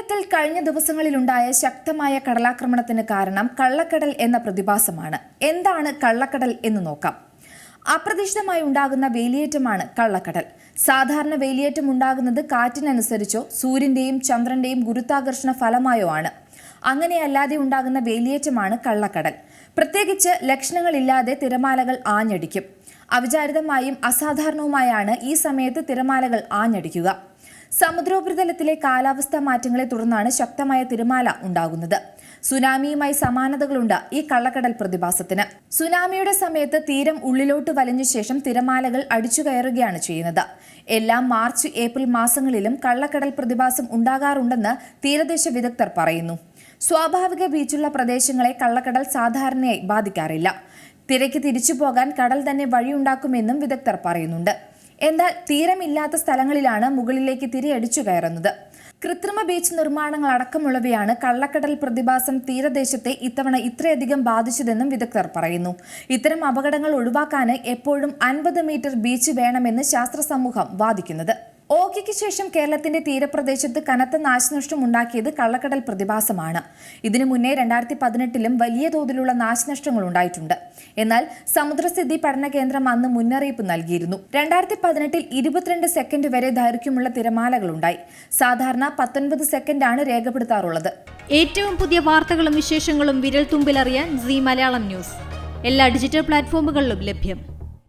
കേരളത്തിൽ കഴിഞ്ഞ ദിവസങ്ങളിലുണ്ടായ ശക്തമായ കടലാക്രമണത്തിന് കാരണം കള്ളക്കടൽ എന്ന പ്രതിഭാസമാണ്. എന്താണ് കള്ളക്കടൽ എന്ന് നോക്കാം. അപ്രതീക്ഷിതമായി ഉണ്ടാകുന്ന വേലിയേറ്റമാണ് കള്ളക്കടൽ. സാധാരണ വേലിയേറ്റം ഉണ്ടാകുന്നത് കാറ്റിനനുസരിച്ചോ സൂര്യന്റെയും ചന്ദ്രന്റെയും ഗുരുത്വാകർഷണ ഫലമായോ ആണ്. അങ്ങനെയല്ലാതെ ഉണ്ടാകുന്ന വേലിയേറ്റമാണ് കള്ളക്കടൽ. പ്രത്യേകിച്ച് ലക്ഷണങ്ങളില്ലാതെ തിരമാലകൾ ആഞ്ഞടിക്കും. അവിചാരിതമായും അസാധാരണവുമായാണ് ഈ സമയത്ത് തിരമാലകൾ ആഞ്ഞടിക്കുക. സമുദ്രോപരിതലത്തിലെ കാലാവസ്ഥാ മാറ്റങ്ങളെ തുടർന്നാണ് ശക്തമായ തിരമാല ഉണ്ടാകുന്നത്. സുനാമിയുമായി സമാനതകളുണ്ട് ഈ കള്ളക്കടൽ പ്രതിഭാസത്തിന്. സുനാമിയുടെ സമയത്ത് തീരം ഉള്ളിലോട്ട് വലഞ്ഞ ശേഷം തിരമാലകൾ അടിച്ചു കയറുകയാണ് ചെയ്യുന്നത്. എല്ലാ മാർച്ച് ഏപ്രിൽ മാസങ്ങളിലും കള്ളക്കടൽ പ്രതിഭാസം ഉണ്ടാകാറുണ്ടെന്ന് തീരദേശ വിദഗ്ധർ പറയുന്നു. സ്വാഭാവിക ബീച്ചുള്ള പ്രദേശങ്ങളെ കള്ളക്കടൽ സാധാരണയായി ബാധിക്കാറില്ല. തിരക്ക് തിരിച്ചു പോകാൻ കടൽ തന്നെ വഴിയുണ്ടാക്കുമെന്നും വിദഗ്ധർ പറയുന്നുണ്ട്. എന്നാൽ തീരമില്ലാത്ത സ്ഥലങ്ങളിലാണ് മുകളിലേക്ക് തിരയടിച്ചു കയറുന്നത്. കൃത്രിമ ബീച്ച് നിർമ്മാണങ്ങൾ അടക്കമുള്ളവയാണ് കള്ളക്കടൽ പ്രതിഭാസം തീരദേശത്തെ ഇത്തവണ ഇത്രയധികം ബാധിച്ചതെന്നും വിദഗ്ധർ പറയുന്നു. ഇത്തരം അപകടങ്ങൾ ഒഴിവാക്കാൻ എപ്പോഴും അൻപത് മീറ്റർ ബീച്ച് വേണമെന്ന് ശാസ്ത്ര സമൂഹം വാദിക്കുന്നത്. ഓഖിക്ക് ശേഷം കേരളത്തിന്റെ തീരപ്രദേശത്ത് കനത്ത നാശനഷ്ടം ഉണ്ടാക്കിയത് കള്ളക്കടൽ പ്രതിഭാസമാണ്. ഇതിനു മുന്നേ രണ്ടായിരത്തി പതിനെട്ടിലും വലിയ തോതിലുള്ള നാശനഷ്ടങ്ങൾ ഉണ്ടായിട്ടുണ്ട്. എന്നാൽ സമുദ്രസ്ഥിതി പഠന കേന്ദ്രം അന്ന് മുന്നറിയിപ്പ് നൽകിയിരുന്നു. രണ്ടായിരത്തി പതിനെട്ടിൽ ഇരുപത്തിരണ്ട് സെക്കൻഡ് വരെ ദൈർഘ്യമുള്ള തിരമാലകളുണ്ടായി. സാധാരണ പത്തൊൻപത് സെക്കൻഡാണ് രേഖപ്പെടുത്താറുള്ളത്. ഏറ്റവും പുതിയ വാർത്തകളും വിശേഷങ്ങളും വിരൽ തുമ്പിലറിയാൻ സി മലയാളം ന്യൂസ്. എല്ലാ ഡിജിറ്റൽ പ്ലാറ്റ്ഫോമുകളിലും ലഭ്യം.